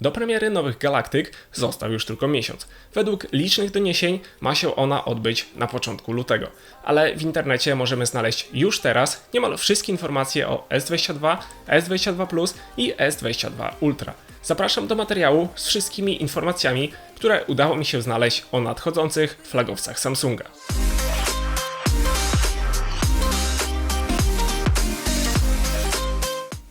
Do premiery nowych galaktyk został już tylko miesiąc. Według licznych doniesień ma się ona odbyć na początku lutego, ale w internecie możemy znaleźć już teraz niemal wszystkie informacje o S22, S22 Plus i S22 Ultra. Zapraszam do materiału z wszystkimi informacjami, które udało mi się znaleźć o nadchodzących flagowcach Samsunga.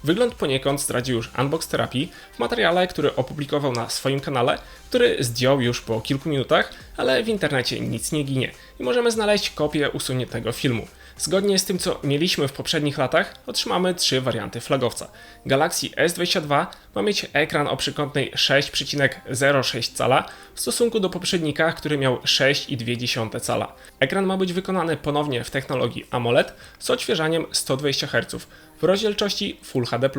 Wygląd poniekąd zdradził już Unbox Therapy w materiale, który opublikował na swoim kanale, który zdjął już po kilku minutach, ale w internecie nic nie ginie i możemy znaleźć kopię usuniętego filmu. Zgodnie z tym, co mieliśmy w poprzednich latach, otrzymamy trzy warianty flagowca. Galaxy S22 ma mieć ekran o przykątnej 6,06 cala w stosunku do poprzednika, który miał 6,2 cala. Ekran ma być wykonany ponownie w technologii AMOLED z odświeżaniem 120 Hz w rozdzielczości Full HD+.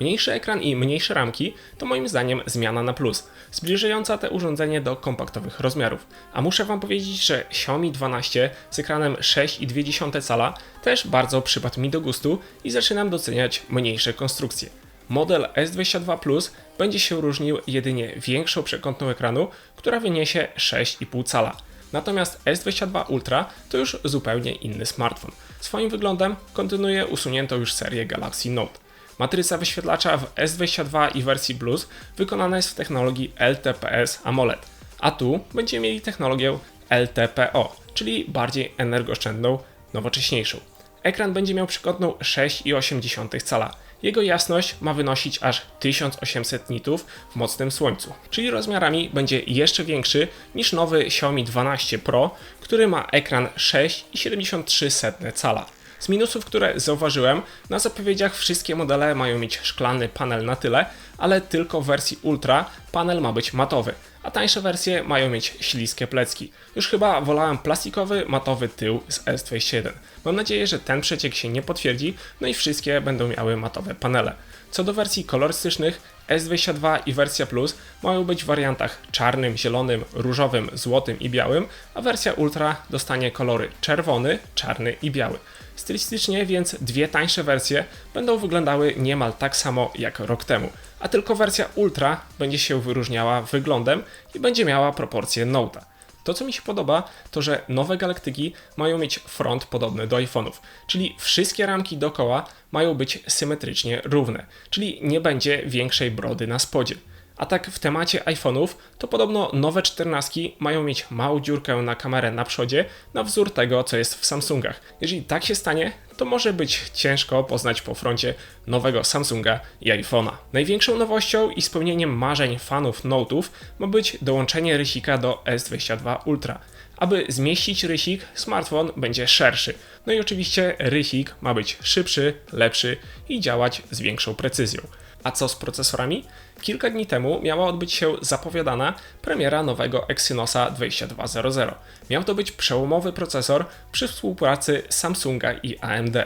Mniejszy ekran i mniejsze ramki to moim zdaniem zmiana na plus, zbliżająca te urządzenie do kompaktowych rozmiarów. A muszę Wam powiedzieć, że Xiaomi 12 z ekranem 6,2 cala też bardzo przypadł mi do gustu i zaczynam doceniać mniejsze konstrukcje. Model S22 Plus będzie się różnił jedynie większą przekątną ekranu, która wyniesie 6,5 cala. Natomiast S22 Ultra to już zupełnie inny smartfon. Swoim wyglądem kontynuuje usuniętą już serię Galaxy Note. Matryca wyświetlacza w S22 i wersji Plus wykonana jest w technologii LTPS AMOLED, a tu będziemy mieli technologię LTPO, czyli bardziej energooszczędną, nowocześniejszą. Ekran będzie miał przykątną 6,8 cala. Jego jasność ma wynosić aż 1800 nitów w mocnym słońcu, czyli rozmiarami będzie jeszcze większy niż nowy Xiaomi 12 Pro, który ma ekran 6,73 cala. Z minusów, które zauważyłem, na zapowiedziach wszystkie modele mają mieć szklany panel na tyle, ale tylko w wersji Ultra panel ma być matowy, a tańsze wersje mają mieć śliskie plecki. Już chyba wolałem plastikowy, matowy tył z S21. Mam nadzieję, że ten przeciek się nie potwierdzi, no i wszystkie będą miały matowe panele. Co do wersji kolorystycznych, S22 i wersja Plus mają być w wariantach czarnym, zielonym, różowym, złotym i białym, a wersja Ultra dostanie kolory czerwony, czarny i biały. Stylistycznie więc dwie tańsze wersje będą wyglądały niemal tak samo jak rok temu, a tylko wersja Ultra będzie się wyróżniała wyglądem i będzie miała proporcje Note'a. To, co mi się podoba, to że nowe galaktyki mają mieć front podobny do iPhone'ów, czyli wszystkie ramki dookoła mają być symetrycznie równe, czyli nie będzie większej brody na spodzie. A tak w temacie iPhone'ów, to podobno nowe 14 mają mieć małą dziurkę na kamerę na przodzie, na wzór tego, co jest w Samsungach. Jeżeli tak się stanie, to może być ciężko poznać po froncie nowego Samsunga i iPhone'a. Największą nowością i spełnieniem marzeń fanów Note'ów ma być dołączenie rysika do S22 Ultra. Aby zmieścić rysik, smartfon będzie szerszy. No i oczywiście rysik ma być szybszy, lepszy i działać z większą precyzją. A co z procesorami? Kilka dni temu miała odbyć się zapowiadana premiera nowego Exynosa 2200. Miał to być przełomowy procesor przy współpracy Samsunga i AMD.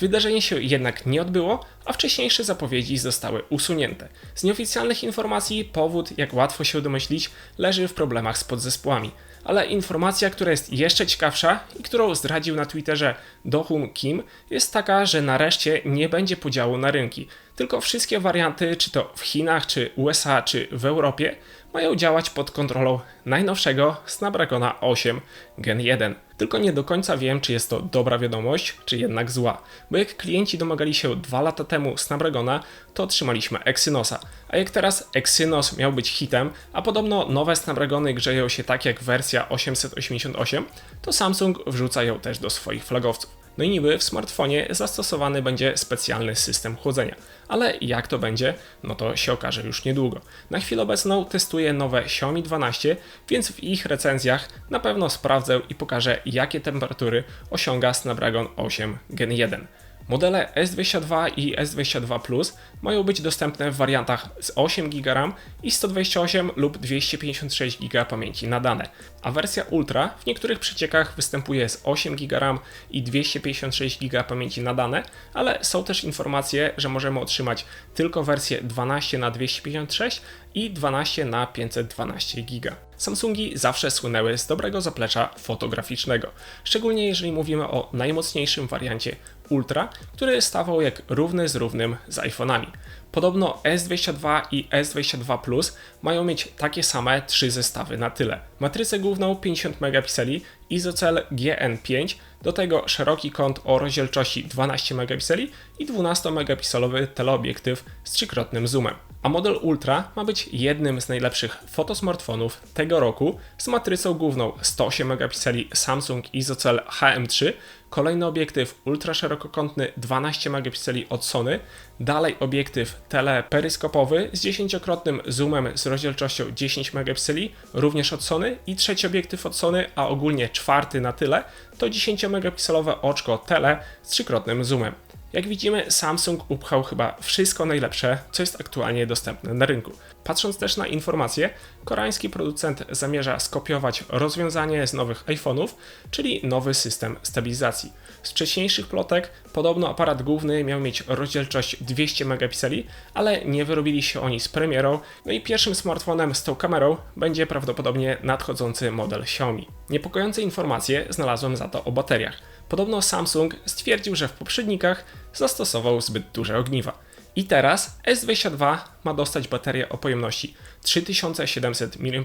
Wydarzenie się jednak nie odbyło, a wcześniejsze zapowiedzi zostały usunięte. Z nieoficjalnych informacji powód, jak łatwo się domyślić, leży w problemach z podzespołami. Ale informacja, która jest jeszcze ciekawsza i którą zdradził na Twitterze Dohum Kim, jest taka, że nareszcie nie będzie podziału na rynki, tylko wszystkie warianty, czy to w Chinach, czy USA, czy w Europie, mają działać pod kontrolą najnowszego Snapdragona 8 Gen 1. Tylko nie do końca wiem, czy jest to dobra wiadomość, czy jednak zła. Bo jak klienci domagali się dwa lata temu Snapdragona, to otrzymaliśmy Exynosa. A jak teraz Exynos miał być hitem, a podobno nowe Snapdragony grzeją się tak jak wersja 888, to Samsung wrzuca ją też do swoich flagowców. No i niby w smartfonie zastosowany będzie specjalny system chłodzenia. Ale jak to będzie, no to się okaże już niedługo. Na chwilę obecną testuję nowe Xiaomi 12, więc w ich recenzjach na pewno sprawdzę i pokażę jakie temperatury osiąga Snapdragon 8 Gen 1. Modele S22 i S22 Plus mają być dostępne w wariantach z 8 GB RAM i 128 lub 256 GB pamięci na dane, a wersja Ultra w niektórych przeciekach występuje z 8 GB RAM i 256 GB pamięci na dane, ale są też informacje, że możemy otrzymać tylko wersję 12 na 256 i 12 na 512 GB. Samsungi zawsze słynęły z dobrego zaplecza fotograficznego, szczególnie jeżeli mówimy o najmocniejszym wariancie Ultra, który stawał jak równy z równym z iPhone'ami. Podobno S22 i S22 Plus mają mieć takie same trzy zestawy na tyle. Matrycę główną 50 megapikseli, ISOCELL GN5, do tego szeroki kąt o rozdzielczości 12 megapikseli i 12 megapikselowy teleobiektyw z trzykrotnym zoomem. A model Ultra ma być jednym z najlepszych fotosmartfonów tego roku z matrycą główną 108 megapikseli Samsung ISOCELL HM3, kolejny obiektyw ultraszerokokątny 12 megapikseli od Sony, dalej obiektyw teleperyskopowy z 10-krotnym zoomem z rozdzielczością 10 megapikseli, również od Sony i trzeci obiektyw od Sony, a ogólnie czwarty na tyle, to 10 megapikselowe oczko tele z trzykrotnym zoomem. Jak widzimy, Samsung upchał chyba wszystko najlepsze, co jest aktualnie dostępne na rynku. Patrząc też na informacje, koreański producent zamierza skopiować rozwiązanie z nowych iPhone'ów, czyli nowy system stabilizacji. Z wcześniejszych plotek podobno aparat główny miał mieć rozdzielczość 200 megapikseli, ale nie wyrobili się oni z premierą, no i pierwszym smartfonem z tą kamerą będzie prawdopodobnie nadchodzący model Xiaomi. Niepokojące informacje znalazłem za to o bateriach. Podobno Samsung stwierdził, że w poprzednikach zastosował zbyt duże ogniwa. I teraz S22 ma dostać baterię o pojemności 3700 mAh,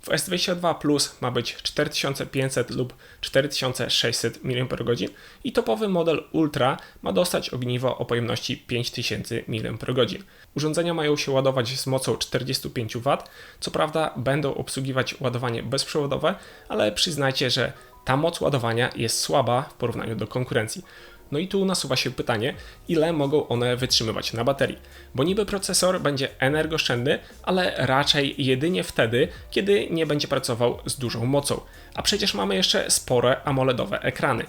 w S22 Plus ma być 4500 lub 4600 mAh i topowy model Ultra ma dostać ogniwo o pojemności 5000 mAh. Urządzenia mają się ładować z mocą 45 W, co prawda będą obsługiwać ładowanie bezprzewodowe, ale przyznajcie, że ta moc ładowania jest słaba w porównaniu do konkurencji. No i tu nasuwa się pytanie, ile mogą one wytrzymywać na baterii. Bo niby procesor będzie energooszczędny, ale raczej jedynie wtedy, kiedy nie będzie pracował z dużą mocą. A przecież mamy jeszcze spore AMOLEDowe ekrany.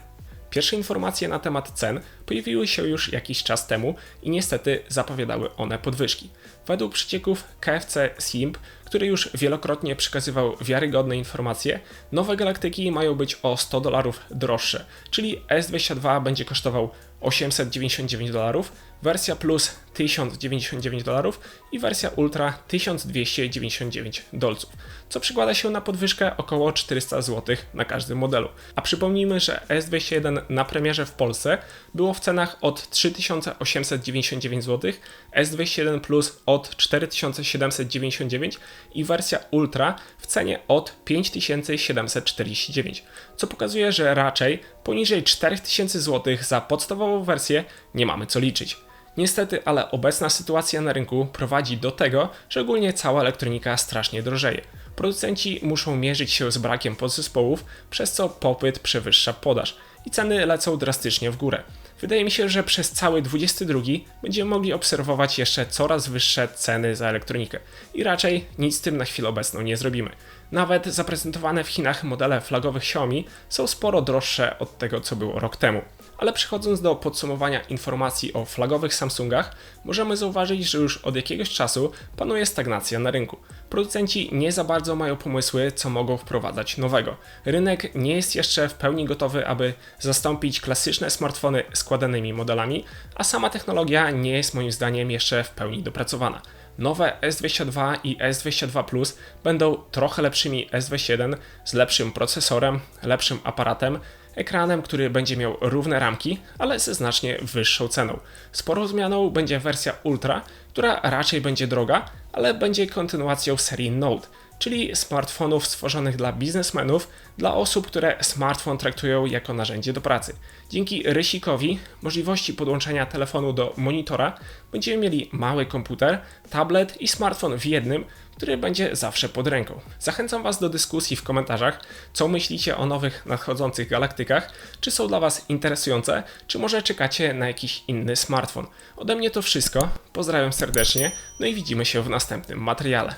Pierwsze informacje na temat cen pojawiły się już jakiś czas temu i niestety zapowiadały one podwyżki. Według przecieków KFC Simp, który już wielokrotnie przekazywał wiarygodne informacje, nowe galaktyki mają być o 100 dolarów droższe, czyli S22 będzie kosztował 899 dolarów, wersja Plus 1099 dolarów i wersja Ultra 1299 dolców, co przykłada się na podwyżkę około 400 zł na każdym modelu. A przypomnijmy, że S21 na premierze w Polsce było w cenach od 3899 zł, S21 Plus od 4799 i wersja Ultra w cenie od 5749, co pokazuje, że raczej poniżej 4000 zł za podstawową wersję nie mamy co liczyć. Niestety, ale obecna sytuacja na rynku prowadzi do tego, że ogólnie cała elektronika strasznie drożeje. Producenci muszą mierzyć się z brakiem podzespołów, przez co popyt przewyższa podaż i ceny lecą drastycznie w górę. Wydaje mi się, że przez cały 22 będziemy mogli obserwować jeszcze coraz wyższe ceny za elektronikę i raczej nic z tym na chwilę obecną nie zrobimy. Nawet zaprezentowane w Chinach modele flagowych Xiaomi są sporo droższe od tego, co było rok temu. Ale przechodząc do podsumowania informacji o flagowych Samsungach, możemy zauważyć, że już od jakiegoś czasu panuje stagnacja na rynku. Producenci nie za bardzo mają pomysły, co mogą wprowadzać nowego. Rynek nie jest jeszcze w pełni gotowy, aby zastąpić klasyczne smartfony składanymi modelami, a sama technologia nie jest moim zdaniem jeszcze w pełni dopracowana. Nowe S22 i S22 Plus będą trochę lepszymi S21 z lepszym procesorem, lepszym aparatem, ekranem, który będzie miał równe ramki, ale ze znacznie wyższą ceną. Sporą zmianą będzie wersja Ultra, która raczej będzie droga, ale będzie kontynuacją serii Note czyli smartfonów stworzonych dla biznesmenów, dla osób, które smartfon traktują jako narzędzie do pracy. Dzięki rysikowi, możliwości podłączenia telefonu do monitora, będziemy mieli mały komputer, tablet i smartfon w jednym, który będzie zawsze pod ręką. Zachęcam Was do dyskusji w komentarzach, co myślicie o nowych nadchodzących galaktykach, czy są dla Was interesujące, czy może czekacie na jakiś inny smartfon. Ode mnie to wszystko, pozdrawiam serdecznie, no i widzimy się w następnym materiale.